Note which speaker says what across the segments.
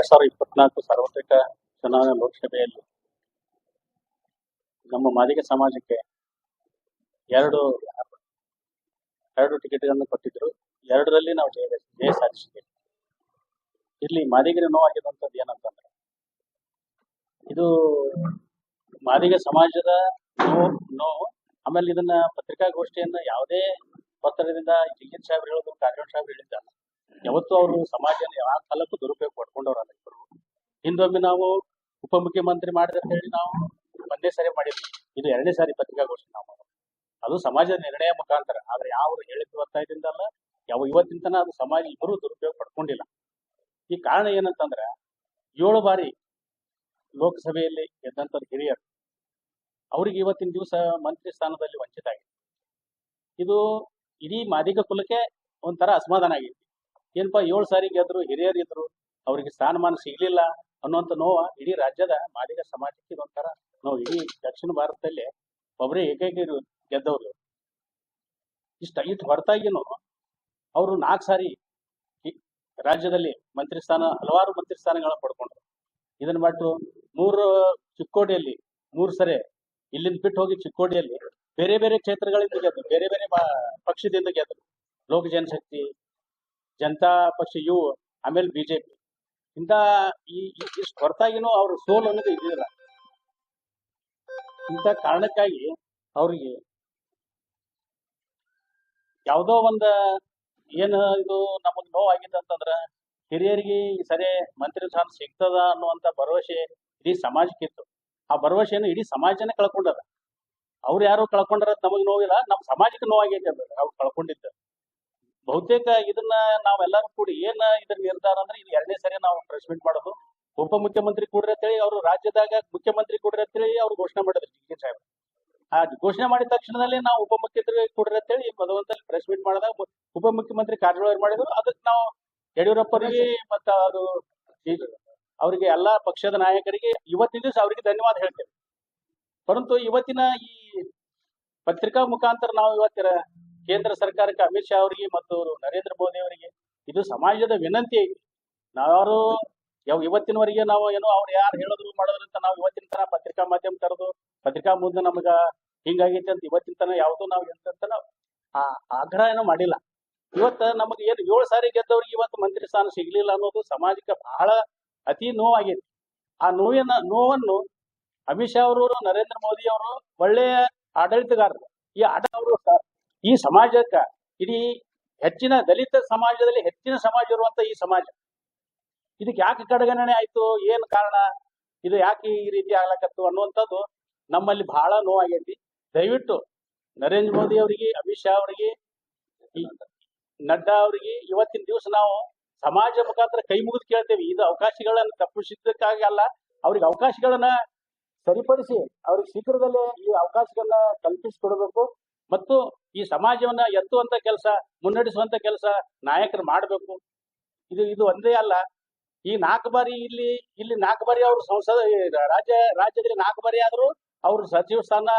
Speaker 1: ಎರಡ್ ಸಾವಿರದ ಇಪ್ಪತ್ನಾಲ್ಕು ಸಾರ್ವತ್ರಿಕ ಚುನಾವಣಾ ಲೋಕಸಭೆಯಲ್ಲಿ ನಮ್ಮ ಮಾದಿಗ ಸಮಾಜಕ್ಕೆ ಎರಡು ಎರಡು ಟಿಕೆಟ್ಗಳನ್ನು ಕೊಟ್ಟಿದ್ರು ಎರಡರಲ್ಲಿ ನಾವು ಜಯ ಜಯ ಸಾಧಿಸಿದ್ದೇವೆ. ಇಲ್ಲಿ ಮಾದಿಗರ ನೋವಾಗಿರುವಂಥದ್ದು ಏನಂತಂದ್ರೆ, ಇದು ಮಾದಿಗ ಸಮಾಜದ ನೋವು ನೋವು, ಆಮೇಲೆ ಇದನ್ನ ಪತ್ರಿಕಾಗೋಷ್ಠಿಯನ್ನ ಯಾವುದೇ ಒತ್ತಡದಿಂದ ಜಿಗಿತ್ ಸಾಹೇಬ್ರು ಹೇಳೋದು, ಕಾರಜೋಳ ಸಾಹೇಬ್ರು ಹೇಳಿದ್ದಲ್ಲ. ಯಾವತ್ತೂ ಅವರು ಸಮಾಜನ ಯಾವ ಕಾಲಕ್ಕೂ ದುರುಪಯೋಗ ಪಡ್ಕೊಂಡವ್ರಲ್ಲ ಇಬ್ಬರು ಹಿಂದೊಮ್ಮೆ ನಾವು ಉಪಮುಖ್ಯಮಂತ್ರಿ ಮಾಡಿದ್ರೆ ಅಂತ ಹೇಳಿ ನಾವು ಒಂದೇ ಸಾರಿ ಮಾಡಿದ್ವಿ. ಇದು ಎರಡನೇ ಸಾರಿ ಪತ್ರಿಕಾಗೋಷ್ಠಿ ನಾವು. ಅದು ಸಮಾಜದ ನಿರ್ಣಯ ಮುಖಾಂತರ. ಆದ್ರೆ ಯಾವ ಹೇಳಿದ ಒತ್ತಾಯದಿಂದಲ್ಲ ಯಾವ ಇವತ್ತಿನ ಅದು ಸಮಾಜ ಇಬ್ಬರು ದುರುಪಯೋಗ ಪಡ್ಕೊಂಡಿಲ್ಲ. ಈ ಕಾರಣ ಏನಂತಂದ್ರೆ, ಏಳು ಬಾರಿ ಲೋಕಸಭೆಯಲ್ಲಿ ಗೆದ್ದಂತ ಹಿರಿಯರು, ಅವ್ರಿಗೆ ಇವತ್ತಿನ ದಿವಸ ಮಂತ್ರಿ ಸ್ಥಾನದಲ್ಲಿ ವಂಚಿತ ಆಗಿದೆ ಇದು ಇಡೀ ಮಾದಿಗ ಕುಲಕ್ಕೆ ಒಂಥರ ಅಸಮಾಧಾನ ಆಗೈತಿ ಏನಪ್ಪ ಏಳು ಸಾರಿ ಗೆದ್ರು ಹಿರಿಯರಿದ್ರು ಅವ್ರಿಗೆ ಸ್ಥಾನಮಾನ ಸಿಗ್ಲಿಲ್ಲ ಅನ್ನುವಂಥ ನೋವ ಇಡೀ ರಾಜ್ಯದ ಮಾದಿಗ ಸಮಾಜಕ್ಕೆ ಇದೊಂಥರ ನೋವು. ಇಡೀ ದಕ್ಷಿಣ ಭಾರತದಲ್ಲಿ ಒಬ್ಬರೇ ಏಕೈಕ ಗೆದ್ದವ್ರು. ಇಷ್ಟ ಇಷ್ಟು ಹೊರತಾಗಿನೂ ಅವರು ನಾಲ್ಕು ಸಾರಿ ರಾಜ್ಯದಲ್ಲಿ ಮಂತ್ರಿ ಸ್ಥಾನ, ಹಲವಾರು ಮಂತ್ರಿ ಸ್ಥಾನಗಳನ್ನ ಪಡ್ಕೊಂಡ್ರು. ಇದನ್ನ ಬಿಟ್ಟು ಮೂರು ಚಿಕ್ಕೋಡಿಯಲ್ಲಿ, ಮೂರು ಸರಿ ಇಲ್ಲಿಂದ ಬಿಟ್ಟು ಹೋಗಿ ಚಿಕ್ಕೋಡಿಯಲ್ಲಿ ಬೇರೆ ಬೇರೆ ಕ್ಷೇತ್ರಗಳಿಂದ ಗೆದ್ದರು ಬೇರೆ ಬೇರೆ ಪಕ್ಷದಿಂದ ಗೆದ್ದರು ಲೋಕ ಜನಶಕ್ತಿ ಜನತಾ ಪಕ್ಷ ಇವು ಆಮೇಲೆ ಬಿಜೆಪಿ. ಇಂತ ಈ ಇಷ್ಟು ಹೊರತಾಗಿನೂ ಅವ್ರ ಸೋಲು ಅನ್ನೋದು ಇದ್ದಿಲ್ಲ ಇಂಥ ಕಾರಣಕ್ಕಾಗಿ ಅವ್ರಿಗೆ ಯಾವುದೋ ಒಂದ ಏನು ಇದು ನಮಗೆ ನೋವಾಗಿತ್ತು ಅಂತಂದ್ರೆ ಹಿರಿಯರಿಗೆ ಸರಿ ಮಂತ್ರಿ ಸ್ಥಾನ ಸಿಗ್ತದ ಅನ್ನುವಂತ ಭರವಸೆ ಇಡೀ ಸಮಾಜಕ್ಕಿತ್ತು ಆ ಭರವಸೆಯನ್ನು ಇಡೀ ಸಮಾಜನೇ ಕಳ್ಕೊಂಡದ. ಅವ್ರು ಯಾರು ಕಳ್ಕೊಂಡ್ರ ನಮಗೆ ನೋವಿಲ್ಲ ನಮ್ಮ ಸಮಾಜಕ್ಕೆ ನೋವಾಗೈತೆ ಅಂದ್ರೆ ಅವ್ರು ಕಳ್ಕೊಂಡಿದ್ದು. ಬಹುತೇಕ ಇದನ್ನ ನಾವೆಲ್ಲರೂ ಕೂಡಿ ಏನ ಇದ್ರ ನಿರ್ಧಾರ ಅಂದ್ರೆ ಇದು ಎರಡನೇ ಸರಿ ನಾವು ಪ್ರೆಸ್ ಮೀಟ್ ಮಾಡೋದು. ಉಪ ಮುಖ್ಯಮಂತ್ರಿ ಕೂಡ್ರಿ ಅಂತೇಳಿ ಅವರು ರಾಜ್ಯದಾಗ ಮುಖ್ಯಮಂತ್ರಿ ಕೂಡ್ರಿ ಅಂತೇಳಿ ಅವ್ರು ಘೋಷಣೆ ಮಾಡಿದ್ರು ಜಿಗೆ ಸಾಹೇಬ್. ಆ ಘೋಷಣೆ ಮಾಡಿದ ತಕ್ಷಣದಲ್ಲಿ ನಾವು ಉಪ ಮುಖ್ಯಮಂತ್ರಿ ಕೂಡ್ರಿ ಅಂತೇಳಿ ಮಧುವಂತಲ್ಲಿ ಪ್ರೆಸ್ ಮೀಟ್ ಮಾಡಿದಾಗ ಉಪ- ಉಪ ಮುಖ್ಯಮಂತ್ರಿ ಕಾರಜೋಳ ಮಾಡಿದ್ರು. ಅದಕ್ಕೆ ನಾವು ಯಡಿಯೂರಪ್ಪರಿಗೆ ಮತ್ತ ಅದು ಅವರಿಗೆ ಎಲ್ಲಾ ಪಕ್ಷದ ನಾಯಕರಿಗೆ ಇವತ್ತಿನ ದಿವಸ ಅವರಿಗೆ ಧನ್ಯವಾದ ಹೇಳ್ತೇವೆ. ಪರಂತು ಇವತ್ತಿನ ಈ ಪತ್ರಿಕಾ ಮುಖಾಂತರ ನಾವು ಇವತ್ತಿನ ಕೇಂದ್ರ ಸರ್ಕಾರಕ್ಕೆ ಅಮಿತ್ ಶಾ ಅವರಿಗೆ ಮತ್ತು ನರೇಂದ್ರ ಮೋದಿ ಅವರಿಗೆ ಇದು ಸಮಾಜದ ವಿನಂತಿ ಐತಿ ನಾವ್ಯಾರು ಯಾವ ಇವತ್ತಿನವರೆಗೆ ನಾವು ಏನೋ ಅವ್ರು ಯಾರು ಹೇಳಿದ್ರು ಮಾಡಿದ್ರು ಅಂತ ನಾವು ಇವತ್ತಿನ ತರ ಪತ್ರಿಕಾ ಮಾಧ್ಯಮ ಕರೆದು ಪತ್ರಿಕಾ ಮುಂದೆ ನಮಗ ಹಿಂಗಾಗೈತೆ ಅಂತ ಇವತ್ತಿನ ತನ ಯಾವ್ದು ನಾವು ಎಂತ ಆ ಆಗ್ರಹ ಏನೋ ಮಾಡಿಲ್ಲ. ಇವತ್ತು ನಮಗೆ ಏನು ಏಳು ಸಾರಿ ಗೆದ್ದವ್ರಿಗೆ ಇವತ್ತು ಮಂತ್ರಿ ಸ್ಥಾನ ಸಿಗ್ಲಿಲ್ಲ ಅನ್ನೋದು ಸಮಾಜಕ್ಕೆ ಬಹಳ ಅತಿ ನೋವಾಗೈತಿ. ಆ ನೋವಿನ ನೋವನ್ನು ಅಮಿತ್ ಶಾ ಅವರು, ನರೇಂದ್ರ ಮೋದಿ ಅವರು ಒಳ್ಳೆಯ ಆಡಳಿತಗಾರರು. ಈ ಆಡ ಅವರು ಈ ಸಮಾಜಕ್ಕ, ಇಡೀ ಹೆಚ್ಚಿನ ದಲಿತ ಸಮಾಜದಲ್ಲಿ ಹೆಚ್ಚಿನ ಸಮಾಜ ಇರುವಂತ ಈ ಸಮಾಜ. ಇದಕ್ಕೆ ಯಾಕೆ ಕಡೆಗಣನೆ ಆಯ್ತು? ಏನ್ ಕಾರಣ? ಇದು ಯಾಕೆ ಈ ರೀತಿ ಆಗ್ಲಕತ್ತು ಅನ್ನುವಂಥದ್ದು ನಮ್ಮಲ್ಲಿ ಬಹಳ ನೋವಾಗೈತಿ. ದಯವಿಟ್ಟು ನರೇಂದ್ರ ಮೋದಿ ಅವರಿಗೆ, ಅಮಿತ್ ಶಾ ಅವರಿಗೆ ನಡ್ಡಾ ಅವರಿಗೆ, ಇವತ್ತಿನ ದಿವಸ ನಾವು ಸಮಾಜ ಮುಖಾಂತರ ಕೈ ಮುಗಿದು ಕೇಳ್ತೇವೆ. ಇದು ಅವಕಾಶಗಳನ್ನು ತಪ್ಪಿಸಿದ್ದಕ್ಕಾಗಿ ಅಲ್ಲ, ಅವ್ರಿಗೆ ಅವಕಾಶಗಳನ್ನ ಸರಿಪಡಿಸಿ, ಅವ್ರಿಗೆ ಶೀಘ್ರದಲ್ಲೇ ಈ ಅವಕಾಶಗಳನ್ನ ಕಲ್ಪಿಸಿಕೊಡ್ಬೇಕು. ಮತ್ತು ಈ ಸಮಾಜವನ್ನ ಎತ್ತುವಂತ ಕೆಲಸ, ಮುನ್ನಡೆಸುವಂತ ಕೆಲಸ ನಾಯಕರು ಮಾಡಬೇಕು. ಇದು ಇದು ಒಂದೇ ಅಲ್ಲ. ಈ ನಾಲ್ಕು ಬಾರಿ ಇಲ್ಲಿ ಇಲ್ಲಿ ನಾಲ್ಕು ಬಾರಿ ಅವರು ಸಂಸದ ರಾಜ್ಯ, ರಾಜ್ಯದಲ್ಲಿ ನಾಲ್ಕು ಬಾರಿ ಆದರೂ ಅವರು ಸಚಿವ ಸ್ಥಾನ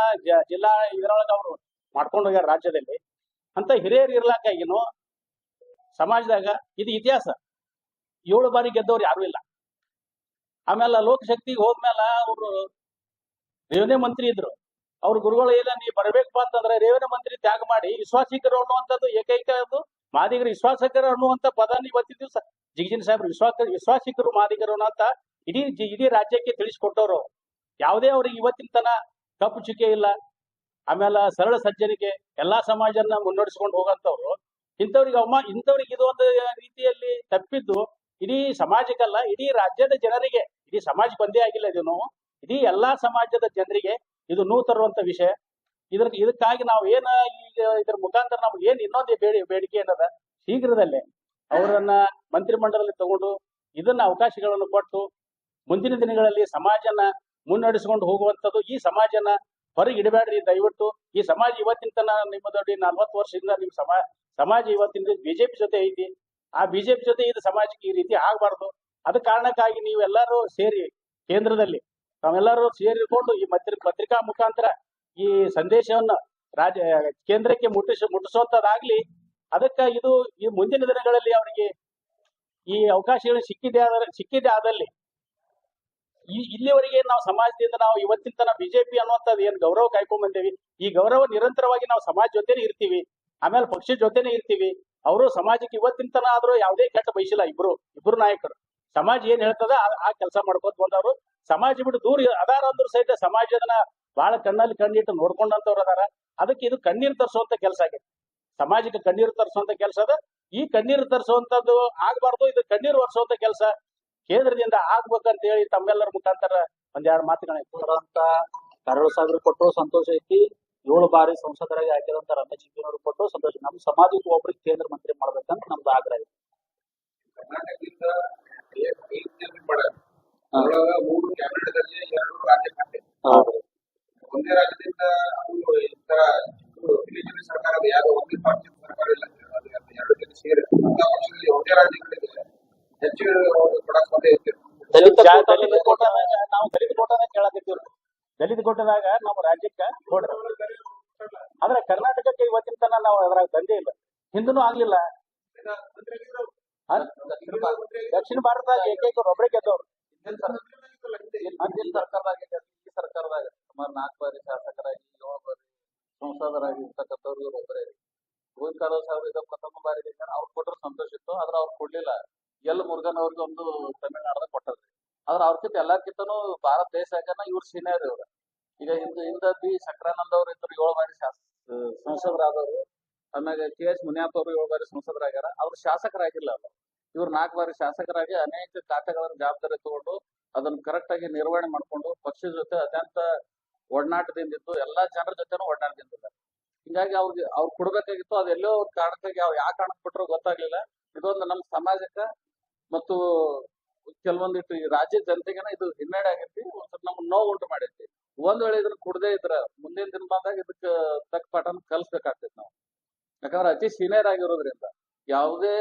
Speaker 1: ಜಿಲ್ಲಾ ಇದರೊಳಗೆ ಅವರು ಮಾಡ್ಕೊಂಡು ಹೋಗ್ಯಾರ ರಾಜ್ಯದಲ್ಲಿ. ಅಂತ ಹಿರಿಯರು ಇರ್ಲಾಕಾಗಿನು ಸಮಾಜದಾಗ ಇದು ಇತಿಹಾಸ. ಏಳು ಬಾರಿ ಗೆದ್ದವ್ರು ಯಾರು ಇಲ್ಲ. ಆಮೇಲೆ ಲೋಕಶಕ್ತಿಗೆ ಹೋದ್ಮೇಲೆ ಅವರು ರೇವಣೆ ಮಂತ್ರಿ ಇದ್ರು. ಅವ್ರ ಗುರುಗಳು ಏನ ನೀ ಬರಬೇಕು ಅಂತಂದ್ರೆ ರೇವಣ ಮಂತ್ರಿ ತ್ಯಾಗ ಮಾಡಿ ವಿಶ್ವಾಸಿಕರು ಅನ್ನುವಂಥದ್ದು ಏಕೈಕ ಅದು. ಮಾದಿಗರು ವಿಶ್ವಾಸಕರು ಅನ್ನುವಂಥ ಪದ ಇವತ್ತಿನ ದಿವಸ ಜಿಗಜಿನ್ ಸಾಹೇಬ್ರು ವಿಶ್ವಾಸ ವಿಶ್ವಾಸಿಕರು ಮಾದಿಗರು ಅಂತ ಇಡೀ ಇಡೀ ರಾಜ್ಯಕ್ಕೆ ತಿಳಿಸ್ಕೊಟ್ಟವ್ರು. ಯಾವುದೇ ಅವ್ರಿಗೆ ಇವತ್ತಿನ ತನ ಕಪ್ಪು ಚುಕ್ಕೆ ಇಲ್ಲ, ಆಮೇಲೆ ಸರಳ ಸಜ್ಜನಿಕೆ ಎಲ್ಲಾ ಸಮಾಜನ ಮುನ್ನಡೆಸ್ಕೊಂಡು ಹೋಗಂತವ್ರು ಇಂಥವ್ರಿಗೆ ಅವಮಾ, ಇಂಥವ್ರಿಗೆ ಇದು ಒಂದು ರೀತಿಯಲ್ಲಿ ತಪ್ಪಿದ್ದು ಇಡೀ ಸಮಾಜಕ್ಕಲ್ಲ, ಇಡೀ ರಾಜ್ಯದ ಜನರಿಗೆ, ಇಡೀ ಸಮಾಜಕ್ಕೆ ಒಂದೇ ಆಗಿಲ್ಲ ಇದು ನೋವು ಇಡೀ ಎಲ್ಲಾ ಸಮಾಜದ ಜನರಿಗೆ ಇದು ನೋವು ತರುವಂತ ವಿಷಯ. ಇದ್ರ, ಇದಕ್ಕಾಗಿ ನಾವು ಏನ ಈಗ ಇದ್ರ ಮುಖಾಂತರ ನಮ್ಗೆ ಏನ್ ಇನ್ನೊಂದು ಬೇಡಿ, ಬೇಡಿಕೆ ಏನದ? ಶೀಘ್ರದಲ್ಲೇ ಅವರನ್ನ ಮಂತ್ರಿಮಂಡಲದಲ್ಲಿ ತಗೊಂಡು ಇದನ್ನ ಅವಕಾಶಗಳನ್ನು ಕೊಟ್ಟು ಮುಂದಿನ ದಿನಗಳಲ್ಲಿ ಸಮಾಜನ ಮುನ್ನಡೆಸಿಕೊಂಡು ಹೋಗುವಂಥದ್ದು, ಈ ಸಮಾಜನ ಹೊರಗೆ ಇಡಬೇಡ್ರಿ ದಯವಿಟ್ಟು. ಈ ಸಮಾಜ ಇವತ್ತಿನ ತನ ನಿಮ್ಮ ದೊಡ್ಡ ನಲ್ವತ್ತು ವರ್ಷದಿಂದ ನಿಮ್ಮ ಸಮಾಜ ಸಮಾಜ ಇವತ್ತಿನ ಬಿಜೆಪಿ ಜೊತೆ ಐತಿ. ಆ ಬಿಜೆಪಿ ಜೊತೆ ಇದು ಸಮಾಜಕ್ಕೆ ಈ ರೀತಿ ಆಗಬಾರ್ದು. ಅದ ಕಾರಣಕ್ಕಾಗಿ ನೀವೆಲ್ಲರೂ ಸೇರಿ ಕೇಂದ್ರದಲ್ಲಿ ತಾವೆಲ್ಲರೂ ಸೇರಿಕೊಂಡು ಈ ಮತ್ರಿ, ಪತ್ರಿಕಾ ಮುಖಾಂತರ ಈ ಸಂದೇಶವನ್ನ ರಾಜ್ಯ, ಕೇಂದ್ರಕ್ಕೆ ಮುಟ್ಟಿಸ ಮುಟ್ಟಿಸುವಂತದಾಗ್ಲಿ ಅದಕ್ಕ ಇದು ಈ ಮುಂದಿನ ದಿನಗಳಲ್ಲಿ ಅವರಿಗೆ ಈ ಅವಕಾಶಗಳು ಸಿಕ್ಕಿದೆ ಆದರೆ, ಸಿಕ್ಕಿದೆ ಆದಲ್ಲಿ ಈ, ಇಲ್ಲಿವರೆಗೆ ನಾವು ಸಮಾಜದಿಂದ ನಾವು ಇವತ್ತಿನ ತನಕ ಬಿಜೆಪಿ ಅನ್ನುವಂಥದ್ದು ಏನು ಗೌರವ ಕಾಯ್ಕೊಂಡ್ ಬಂದೇವಿ ಈ ಗೌರವ ನಿರಂತರವಾಗಿ ನಾವು ಸಮಾಜ ಜೊತೆನೆ ಇರ್ತೀವಿ. ಆಮೇಲೆ ಪಕ್ಷದ ಜೊತೆನೆ ಇರ್ತೀವಿ. ಅವರು ಸಮಾಜಕ್ಕೆ ಇವತ್ತಿನ ತನ ಆದ್ರೂ ಯಾವುದೇ ಕೆಟ್ಟ ಬಯಸಿಲ್ಲ ಇಬ್ರು ಇಬ್ರು ನಾಯಕರು. ಸಮಾಜ ಏನ್ ಹೇಳ್ತದ ಆ- ಕೆಲಸ ಮಾಡ್ಕೊತ ಬಂದವರು. ಸಮಾಜ ಬಿಟ್ಟು ದೂರ ಅದಾರ ಅಂದ್ರು ಸಹಿತ ಸಮಾಜದನ್ನ ಬಹಳ ಕಣ್ಣಲ್ಲಿ ಕಣ್ಣಿಟ್ಟು ನೋಡ್ಕೊಂಡಂತವ್ರು ಅದಾರ. ಅದಕ್ಕೆ ಇದು ಕಣ್ಣೀರು ತರಿಸುವಂತ ಕೆಲಸ ಆಗೈತೆ ಸಮಾಜಕ್ಕೆ ಕಣ್ಣೀರು ತರಿಸುವಂತ ಕೆಲಸ ಅದ. ಈ ಕಣ್ಣೀರು ತರಿಸುವಂತದ್ದು ಆಗ್ಬಾರ್ದು, ಇದು ಕಣ್ಣೀರು ಒರೆಸುವಂತ ಕೆಲಸ. ಕೇಂದ್ರದಿಂದ ಆಗ್ಬೇಕಂತ ಹೇಳಿ ತಮ್ಮೆಲ್ಲರ ಮುಖಾಂತರ ಒಂದೆರಡು
Speaker 2: ಮಾತುಗಳಂತ ಕರಡು ಸಾವಿರ ಕೊಟ್ಟು ಸಂತೋಷ ಐತಿ. ಏಳು ಬಾರಿ ಸಂಸದರಾಗಿ ಹಾಕಿದಂತ ರಮೇಶ್ ಜಿಂಗಿನವರು ಕೊಟ್ಟು ಸಂತೋಷ. ನಮ್ಮ ಸಮಾಜಕ್ಕೆ ಒಬ್ರಿಗೆ ಕೇಂದ್ರ ಮಂತ್ರಿ ಮಾಡ್ಬೇಕಂತ ನಮ್ದು ಆಗ್ರಹ ಇದೆ.
Speaker 3: ಮೂರು ಎರಡು ಒಂದೇ ರಾಜ್ಯದಿಂದ ಅದು ಈ ತರ ಬಿಜೆಪಿ ಸರ್ಕಾರದ ಯಾವ ಒಂದೇ ಪಾರ್ಟಿ ಸರ್ಕಾರ ಇಲ್ಲ ಎರಡು ಸೇರಿ ಪಕ್ಷದಲ್ಲಿ ಹೆಚ್ಚು
Speaker 2: ದಲಿತ
Speaker 1: ನಾವು ದಲಿತ ಕೋಟಾದಾಗ ಕೇಳಕತ್ತೀವ್ರಿ ದಲಿತ ಕೋಟದಾಗ ನಮ್ಮ ರಾಜ್ಯಕ್ಕ ಕೊಡ್ರಿ ಆದ್ರೆ ಕರ್ನಾಟಕಕ್ಕೆ ಇವತ್ತಿನ ತನ ನಾವು ಅದ್ರಾಗ ಬಂದೇ ಇಲ್ಲ. ಹಿಂದೂ ಆಗ್ಲಿಲ್ಲ. ದಕ್ಷಿಣ ಭಾರತದಾಗ ಏಕೈಕ ಒಬ್ಬರೇ ಗೆದ್ದವ್ರು.
Speaker 2: ಸರ್ಕಾರದಾಗ ಸರ್ಕಾರದಾಗ ಸುಮಾರು ನಾಲ್ಕು ಬಾರಿ ಶಾಸಕರಾಗಿ, ಏಳು ಬಾರಿ ಸಂಸದರಾಗಿ ಇರ್ತಕ್ಕಂಥವ್ರು ಒಬ್ಬರೇ ಗೋವಿಂದ ಕಾರಜೋಳ ಬಾರಿ ಅವ್ರು ಕೊಟ್ಟರು ಸಂತೋಷ ಇತ್ತು, ಆದ್ರೆ ಅವ್ರು ಕೊಡ್ಲಿಲ್ಲ. ಎಲ್ ಮುರುಗನ್ ಅವ್ರಿಗೆ ಒಂದು ತಮಿಳ್ನಾಡದಾಗ ಕೊಟ್ಟದ್ರಿ ಆದ್ರೆ ಅವ್ರಕ್ಕಿಂತ ಎಲ್ಲಕ್ಕಿಂತನೂ ಭಾರತ ದೇಶ ದೇಶಕ್ಕನ ಇವ್ರು ಸೀನಿಯರ್ ಇವ್ರ. ಈಗ ಹಿಂದ ಹಿಂದ ಬಿ ಸಕ್ರಾನಂದ್ ಅವ್ರು ಇದ್ರು, ಏಳು ಬಾರಿ ಸಂಸದರಾದವರು. ಆಮ್ಯಾಗ ಕೆ ಎಸ್ ಮುನಿಯಪ್ಪ ಅವರು ಏಳು ಬಾರಿ ಸಂಸದರಾಗ್ಯಾರ. ಅವ್ರು ಶಾಸಕರಾಗಿಲ್ಲ ಅವ್ರು. ಇವ್ರು ನಾಲ್ಕು ಬಾರಿ ಶಾಸಕರಾಗಿ ಅನೇಕ ಖಾತೆಗಳನ್ನು ಜವಾಬ್ದಾರಿ ತಗೊಂಡು ಅದನ್ನ ಕರೆಕ್ಟ್ ಆಗಿ ನಿರ್ವಹಣೆ ಮಾಡ್ಕೊಂಡು ಪಕ್ಷದ ಜೊತೆ ಅತ್ಯಂತ ಒಡನಾಟದಿಂದ ಇದ್ದು ಎಲ್ಲಾ ಜನರ ಜೊತೆನೂ ಒಡನಾಟದಿಂದ. ಹಿಂಗಾಗಿ ಅವ್ರಿಗೆ ಅವ್ರು ಕೊಡ್ಬೇಕಾಗಿತ್ತು. ಅದೆಲ್ಲೋ ಅವ್ರ ಕಾರಣಕ್ಕಾಗಿ ಯಾವ ಕಾರಣಕ್ಕೆ ಬಿಟ್ರು ಗೊತ್ತಾಗ್ಲಿಲ್ಲ. ಇದೊಂದು ನಮ್ಮ ಸಮಾಜಕ್ಕ ಮತ್ತು ಕೆಲವೊಂದಿಟ್ಟು ಈ ರಾಜ್ಯ ಜನತೆಗೆನ ಇದು ಹಿನ್ನಡೆ ಆಗೈತಿ. ಒಂದ್ಸಲ ನಮ್ಗೆ ನೋವು ಉಂಟು ಮಾಡೈತಿ. ಒಂದ್ ವೇಳೆ ಇದನ್ನ ಕೊಡದೇ ಇದ್ರ ಮುಂದಿನ ದಿನಮಾನದಾಗ ಇದಕ್ಕ ತಕ್ಕ ಪಾಠನ ಕಲಿಸ್ಬೇಕಾಗ್ತೈತಿ ನಾವು. ಯಾಕಂದ್ರೆ ಅತಿ ಸೀನಿಯರ್ ಆಗಿರೋದ್ರಿಂದ ಯಾವುದೇ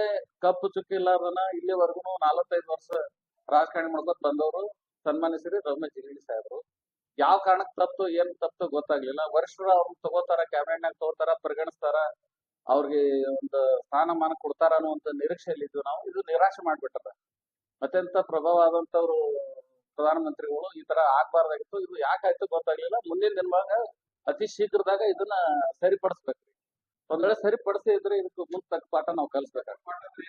Speaker 2: ಕಪ್ಪು ಚುಕ್ಕಿ ಇಲ್ಲಾರ್ದನ ಇಲ್ಲಿವರೆಗೂ ನಾಲ್ವತ್ತೈದು ವರ್ಷ ರಾಜಕಾರಣಿ ಮಾಡ್ಕೊತ ಬಂದವರು ಸನ್ಮಾನಿಸಿರಿ ರಮೇಶ್ ಜಿಗಳಿ ಸಾಹೇಬ್ರು. ಯಾವ ಕಾರಣಕ್ಕೆ ತಪ್ಪು, ಏನ್ ತಪ್ಪು ಗೊತ್ತಾಗ್ಲಿಲ್ಲ. ವರಿಷ್ಠರು ಅವ್ರನ್ನ ತಗೋತಾರ ಕ್ಯಾಬಿನೆಟ್ನಾಗ ತಗೋತಾರ, ಪರಿಗಣಿಸ್ತಾರ, ಅವ್ರಿಗೆ ಒಂದು ಸ್ಥಾನಮಾನ ಕೊಡ್ತಾರ ಅನ್ನುವಂತ ನಿರೀಕ್ಷೆಯಲ್ಲಿ ಇದ್ವಿ ನಾವು. ಇದು ನಿರಾಶೆ ಮಾಡ್ಬಿಟ್ಟದ. ಅತ್ಯಂತ ಪ್ರಭಾವ ಆದಂತವ್ರು ಪ್ರಧಾನಮಂತ್ರಿಗಳು ಈ ತರ ಆಗ್ಬಾರ್ದಾಗಿತ್ತು. ಇದು ಯಾಕಾಯ್ತು ಗೊತ್ತಾಗ್ಲಿಲ್ಲ. ಮುಂದಿನ ದಿನವಾಗ ಅತಿ ಶೀಘ್ರದಾಗ ಇದನ್ನ ಸರಿಪಡಿಸ್ಬೇಕ್ರಿ ಒಂದ್ ವೇಳೆ ಸರಿಪಡಿಸಿ ಇದ್ರೆ ಇದಕ್ಕೆ ಮುಂದ್ ತಕ್ಕ ಪಾಠ ನಾವು ಕಲಿಸ್ಬೇಕಾಗ್ತದೆ.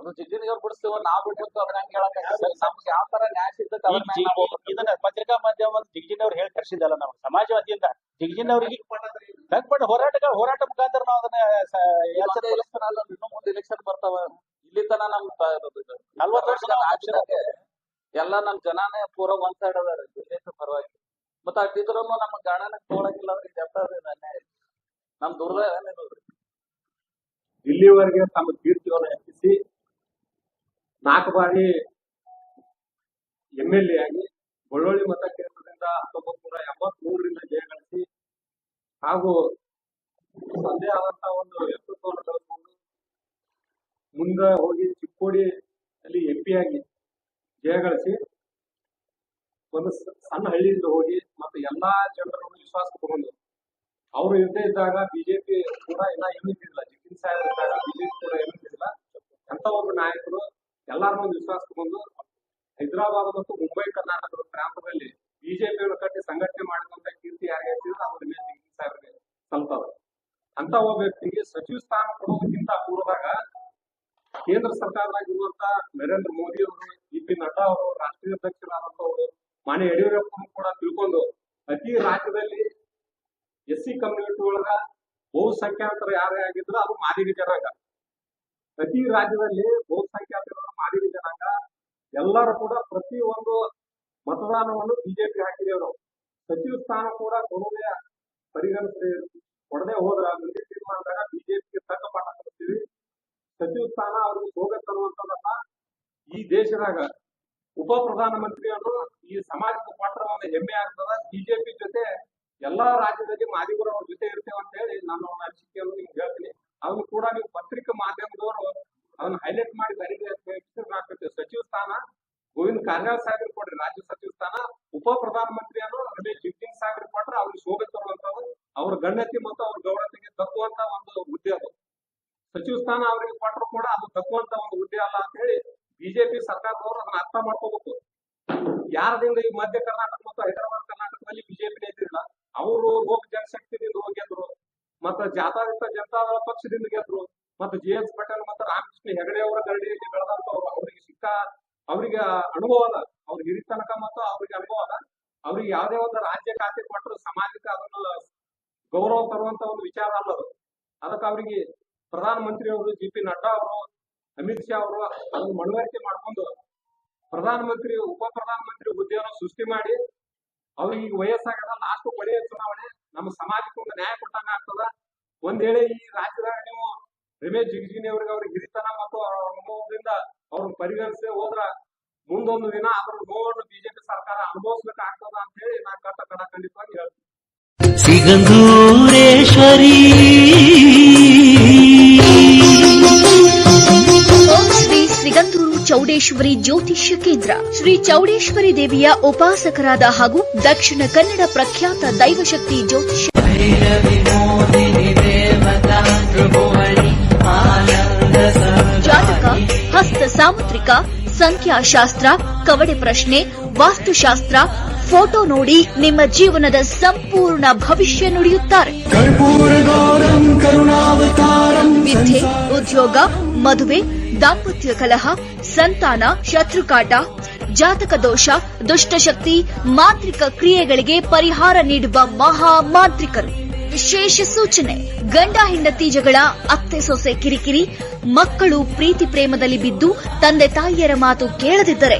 Speaker 2: ಅದು ಜಿಗ್ಗಿನಿಗೆ ಅವ್ರು ಬಿಡಿಸ್ತೇವ ನಾವ್ ಬಿಡ್ಬೇಕು ಅವ್ರ ಹೆಂಗ್ ಹೇಳಕ್ ನಮ್ಗೆ ಯಾವ ತರ ನ್ಯಾಯ
Speaker 1: ಸಿಗ್ತದೆ
Speaker 2: ಅವ್ರ ಮ್ಯಾಗ್ ನಾವ್ ಹೋಗ್ಬೇಕು.
Speaker 1: ಇದನ್ನ ಪತ್ರಿಕಾ ಮಾಧ್ಯಮ ಅವ್ರು ಹೇಳಿ ಕರ್ಸಿದಲ್ಲ ನಾವು ಸಮಾಜವಾದಿಯಿಂದ ಜಿಗ್ಜಿನ್ ಅವ್ರಿಗೆ ತಗ್ಪಟ್ಟ ಹೋರಾಟ ಹೋರಾಟ ಮುಖಾಂತರ ನಾವು ಅದನ್ನ ಸ-
Speaker 2: ಎಲೆಕ್ಷನ್ ಅಲ್ಲ ಇನ್ನು ಮುಂದೆ ಎಲೆಕ್ಷನ್ ಬರ್ತಾವ. ಇಲ್ಲಿ ತನ ನಮ್ ತ- ಇದು- ಇದು
Speaker 1: ನಲ್ವತ್ತು ವರ್ಷ ನಾವು
Speaker 2: ರಾಜ್ಯದಾಗೆ ಎಲ್ಲ ನಮ್ ಜನಾನೇ ಪೂರ ಒಂದ್ ಸೈಡ್ ಅದಾರ. ಬಿಜೆಪಿ ಪರವಾಗಿ. ಮತ್ತ ಅದಿದ್ರೂ ನಮ್ಮ ಗಣನ ತಗೊಳಕಿಲ್ಲ ಅಂದ್ರೆ ಇದು ಎಂತ ಅನ್ಯಾಯ? ನಮ್ ದುರ್ದ?
Speaker 4: ಇಲ್ಲಿವರೆಗೆ ತಮ್ಮ ಕೀರ್ತಿಯನ್ನು ಹೆಚ್ಚಿಸಿ, ನಾಲ್ಕು ಬಾರಿ ಎಂ ಎಲ್ ಎ ಆಗಿ ಬಳ್ಳೊಳ್ಳಿ ಮತಕ್ಷೇತ್ರದಿಂದ ಹತ್ತೊಂಬತ್ ನೂರ ಎಂಬತ್ ಮೂರರಿಂದ ಜಯಗಳಿಸಿ ಹಾಗೂ ತಂದೆ ಆದಂತಹ ಒಂದು ವ್ಯಕ್ತಿತ್ವವನ್ನು ಬೆಳೆಸ್ಕೊಂಡು ಮುಂದೆ ಹೋಗಿ ಚಿಕ್ಕೋಡಿ ಅಲ್ಲಿ ಎಂ ಪಿ ಆಗಿ ಜಯಗಳಿಸಿ ಒಂದು ಸಣ್ಣ ಹಳ್ಳಿಯಿಂದ ಹೋಗಿ ಮತ್ತು ಎಲ್ಲಾ ಜನರನ್ನು ವಿಶ್ವಾಸ ತಗೊಂಡು ಅವರು ಇಲ್ಲದೆ ಇದ್ದಾಗ ಬಿಜೆಪಿ ಕೂಡ ಇನ್ನ ಏನೂ ಇದ್ದಿಲ್ಲ ಜಿತಿನ್ ಸಾಹೇಬ್ ಇದ್ದಾಗ ಬಿಜೆಪಿ ಕೂಡ ಏನೂ ಇದ್ದಿಲ್ಲ ಅಂತ ಒಬ್ಬ ನಾಯಕರು ಎಲ್ಲಾರ ಮುಂದೆ ವಿಶ್ವಾಸ ತಗೊಂಡು ಹೈದರಾಬಾದ್ ಮತ್ತು ಮುಂಬೈ ಕರ್ನಾಟಕದ ಪ್ರಾಂತದಲ್ಲಿ ಬಿಜೆಪಿಯನ್ನು ಕಟ್ಟಿ ಸಂಘಟನೆ ಮಾಡಿದಂತ ಕೀರ್ತಿ ಯಾರಿಗೆ ಅದು ರಮೇಶ್ ಜಿಗಣಿ ಸಾಹೇಬ್ಗೆ ಸಲ್ತದ ಅಂತ ಒಬ್ಬ ವ್ಯಕ್ತಿಗೆ ಸಚಿವ ಸ್ಥಾನ ಕೊಡೋದಕ್ಕಿಂತ ಪೂರ್ವದಾಗ ಕೇಂದ್ರ ಸರ್ಕಾರದಾಗ ಇರುವಂತ ನರೇಂದ್ರ ಮೋದಿ ಅವರು ಇ ಪಿ ನಡ್ಡಾ ಅವರು, ರಾಷ್ಟ್ರೀಯ ಅಧ್ಯಕ್ಷರಾದಂತವರು ಮಾನ್ಯ ಯಡಿಯೂರಪ್ಪ ಕೂಡ ತಿಳ್ಕೊಂಡು ಅತಿ ರಾಜ್ಯದಲ್ಲಿ ಎಸ್ ಸಿ ಕಮ್ಯುನಿಟಿ ಒಳಗ ಬಹುಸಂಖ್ಯಾತರ ಯಾರೇ ಆಗಿದ್ರು ಅದು ಮಾದಿಗ ಜನಾಂಗ ಪ್ರತಿ ರಾಜ್ಯದಲ್ಲಿ ಬಹುಸಂಖ್ಯಾತರ ಮಾದಿಗ ಜನಾಂಗ ಎಲ್ಲರೂ ಕೂಡ ಪ್ರತಿ ಒಂದು ಮತದಾನವನ್ನು ಬಿಜೆಪಿ ಹಾಕಿದೇವ್ ನಾವು ಸಚಿವ ಸ್ಥಾನ ಕೂಡ ಕೊಡುಗೆ ಪರಿಗಣಿಸಿ, ಕೊಡದೆ ಹೋದ್ರ ಮುಂದಿನ ತೀರ್ಮಾನದಾಗ ಬಿಜೆಪಿಗೆ ತಕ್ಕ ಪಾಠ ಕೊಡ್ತೀವಿ. ಸಚಿವ ಸ್ಥಾನ ಅವ್ರಿಗೆ ಹೋಗ ತರುವಂತದನ್ನ ಈ ದೇಶದಾಗ ಉಪ ಅವರು ಈ ಸಮಾಜದ ಪಾತ್ರವನ್ನು ಒಂದು ಹೆಮ್ಮೆ ಆಗ್ತದ. ಬಿಜೆಪಿ ಜೊತೆ ಎಲ್ಲಾ ರಾಜ್ಯದಲ್ಲಿ ಮಾದಿಗರು ಅವ್ರ ಜೊತೆ ಇರ್ತೇವೆ ಅಂತ ಹೇಳಿ ನಾನು ಅವನ ಅನಿಸಿಕೆಯನ್ನು ನಿಮ್ಗೆ ಹೇಳ್ತೀನಿ. ಅವನು ಕೂಡ ನೀವು ಪತ್ರಿಕಾ ಮಾಧ್ಯಮದವರು ಅದನ್ನ ಹೈಲೈಟ್ ಮಾಡಿ ಬರೀರಿ ಅಂತ ಸಚಿವ ಸ್ಥಾನ, ಗೋವಿಂದ ಕಾರ್ಯಾಲ್ ಸಾಗರ್ ಕೊಡ್ರಿ ರಾಜ್ಯ ಸಚಿವ ಸ್ಥಾನ, ಉಪ ಪ್ರಧಾನಮಂತ್ರಿಯನ್ನು ರಮೇಶ್ ಜಿಗ್ಜಿನ್ ಸಾಗರ್ ಕೊಟ್ರೆ ಅವ್ರಿಗೆ ಶೋಭೆ ತರುವಂತವ್ರು ಅವ್ರ ಗಣ್ಯತೆ ಮತ್ತು ಅವ್ರ ಗೌರವತೆಗೆ ತಕ್ಕುವಂತ ಒಂದು ಹುದ್ದೆ ಅದು. ಸಚಿವ ಸ್ಥಾನ ಅವರಿಗೆ ಕೊಟ್ಟರು ಕೂಡ ಅದು ತಕ್ಕುವಂತ ಒಂದು ಹುದ್ದೆ ಅಲ್ಲ ಅಂತ ಹೇಳಿ ಬಿಜೆಪಿ ಸರ್ಕಾರದವರು ಅದನ್ನ ಅರ್ಥ ಮಾಡ್ಕೋಬೇಕು. ಯಾರದಿಂದ ಈ ಮಧ್ಯ ಕರ್ನಾಟಕ ಮತ್ತು ಹೈದರಾಬಾದ್ ಕರ್ನಾಟಕದಲ್ಲಿ ಬಿಜೆಪಿ ಇದ್ದಿಲ್ಲ ಅವರು ಲೋಕ ಜನಶಕ್ತಿದಿಂದ ಗೆದ್ರು. ಮತ್ತ ಜಾತ್ಯತೀತ ಜನತಾ ಪಕ್ಷದಿಂದ ಗೆದ್ರು. ಮತ್ತ ಜಿ ಎಸ್ ಪಟೇಲ್ ಮತ್ತು ರಾಮಕೃಷ್ಣ ಹೆಗಡೆ ಅವರ ಗರಡಿಯಲ್ಲಿ ಬೆಳೆದಂತವ್ರು ಅವರಿಗೆ ಸಿಕ್ಕ, ಅವರಿಗೆ ಅನುಭವ ಅದ ಅವ್ರ ಹಿರಿತನಕ ಮತ್ತು ಅವ್ರಿಗೆ ಅನುಭವ ಅದ ಅವ್ರಿಗೆ ಯಾವುದೇ ಒಂದು ರಾಜ್ಯ ಖಾತೆ ಕೊಟ್ಟರು ಸಮಾಜಕ್ಕೆ ಅದನ್ನ ಗೌರವ ತರುವಂತ ಒಂದು ವಿಚಾರ ಅಲ್ಲ ಅದು. ಅದಕ್ಕೆ ಅವರಿಗೆ ಪ್ರಧಾನ ಮಂತ್ರಿ ಅವರು, ಜಿ ಪಿ ನಡ್ಡಾ ಅವರು, ಅಮಿತ್ ಶಾ ಅವರು ಅದನ್ನ ಮನವರಿಕೆ ಮಾಡ್ಕೊಂಡು ಪ್ರಧಾನ ಮಂತ್ರಿ ಉಪ ಪ್ರಧಾನ ಮಂತ್ರಿ ಹುದ್ದೆಯನ್ನು ಸೃಷ್ಟಿ ಮಾಡಿ ಅವ್ರಿಗೆ ಈಗ ವಯಸ್ಸಾಗದ ಲಾಸ್ಟ್ ಕೊನೆಯ ಚುನಾವಣೆ ನಮ್ಮ ಸಮಾಜಕ್ಕೆ ಒಂದು ನ್ಯಾಯ ಕೊಟ್ಟಂಗ ಆಗ್ತದ. ಒಂದ್ ಈ ರಾಜ್ಯದಾಗ ನೀವು ರಮೇಶ್ ಜಿಗಜಿನಿ ಅವ್ರಿಗೆ ಅವ್ರ ಹಿರಿತನ ಮತ್ತು ಅವ್ರ ಅನುಭವದಿಂದ ಅವ್ರನ್ನ ಪರಿಗಣಿಸದೆ ಹೋದ್ರ ಮುಂದೊಂದು ದಿನ ಅದ್ರ ನೋವನ್ನು ಬಿಜೆಪಿ ಸರ್ಕಾರ ಅನುಭವಿಸ್ಬೇಕಾಗ್ತದ ಅಂತ ಹೇಳಿ ನಾ ಕಟ್ಟ ಕಡ ಖಂಡಿತವಾಗಿ ಹೇಳ್ತೀನಿ.
Speaker 5: ಸಿಗಂದೂರೇಶ್ವರಿ
Speaker 6: ಚೌಡೇಶ್ವರಿ ಜ್ಯೋತಿಷ್ಯ ಕೇಂದ್ರ. ಶ್ರೀ ಚೌಡೇಶ್ವರಿ ದೇವಿಯ ಉಪಾಸಕರಾದ ಹಾಗೂ ದಕ್ಷಿಣ ಕನ್ನಡ ಪ್ರಖ್ಯಾತ ದೈವಶಕ್ತಿ ಜ್ಯೋತಿಷ್ಯ ಜಾತಕ ಹಸ್ತ ಸಾಮುದ್ರಿಕ ಸಂಖ್ಯಾಶಾಸ್ತ್ರ ಕವಡೆ ಪ್ರಶ್ನೆ ವಾಸ್ತುಶಾಸ್ತ್ರ ಫೋಟೋ ನೋಡಿ ನಿಮ್ಮ ಜೀವನದ ಸಂಪೂರ್ಣ ಭವಿಷ್ಯ ನುಡಿಯುತ್ತಾರೆ. ವಿದ್ಯೆ ಉದ್ಯೋಗ ಮದುವೆ ದಾಂಪತ್ಯ ಕಲಹ, ಸಂತಾನ, ಶತ್ರುಕಾಟ, ಜಾತಕ ದೋಷ, ದುಷ್ಟಶಕ್ತಿ, ಮಾಂತ್ರಿಕ ಕ್ರಿಯೆಗಳಿಗೆ ಪರಿಹಾರ ನೀಡುವ ಮಹಾ ಮಾಂತ್ರಿಕರು. ವಿಶೇಷ ಸೂಚನೆ, ಗಂಡ ಹೆಂಡತಿ ಜಗಳ, ಅತ್ತೆ ಸೊಸೆ ಕಿರಿಕಿರಿ, ಮಕ್ಕಳು ಪ್ರೀತಿ ಪ್ರೇಮದಲ್ಲಿ ಬಿದ್ದು ತಂದೆ ತಾಯಿಯರ ಮಾತು ಕೇಳದಿದ್ದರೆ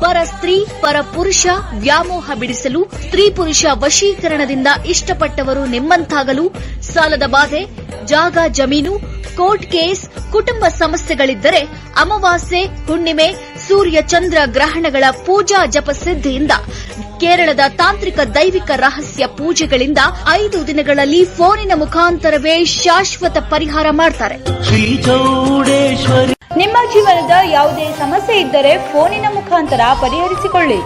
Speaker 6: ಪರ ಸ್ತ್ರೀ, ಪರ ಪುರುಷ ವ್ಯಾಮೋಹ ಬಿಡಿಸಲು ಸ್ತ್ರೀ ಪುರುಷ ವಶೀಕರಣದಿಂದ ಇಷ್ಟಪಟ್ಟವರು ನಿಮ್ಮಂತಾಗಲು ಸಾಲದ ಬಾಧೆ, ಜಾಗ, ಜಮೀನು ಕೋರ್ಟ್ ಕೇಸ್ ಕುಟುಂಬ ಸಮಸ್ಯೆಗಳಿದ್ದರೆ ಅಮಾವಾಸ್ಯೆ ಹುಣ್ಣಿಮೆ ಸೂರ್ಯ ಚಂದ್ರ ಗ್ರಹಣಗಳ ಪೂಜಾ ಜಪ ಸಿದ್ಧಿಯಿಂದ ಕೇರಳದ ತಾಂತ್ರಿಕ ದೈವಿಕ ರಹಸ್ಯ ಪೂಜೆಗಳಿಂದ ಐದು ದಿನಗಳಲ್ಲಿ ಫೋನಿನ ಮುಖಾಂತರವೇ ಶಾಶ್ವತ ಪರಿಹಾರ ಮಾಡ್ತಾರೆ.
Speaker 5: ಶ್ರೀ ಚೌಡೇಶ್ವರಿ
Speaker 7: ನಿಮ್ಮ ಜೀವನದ ಯಾವುದೇ ಸಮಸ್ಯೆ ಇದ್ದರೆ ಫೋನಿನ ಮುಖಾಂತರ ಪರಿಹರಿಸಿಕೊಳ್ಳಿ.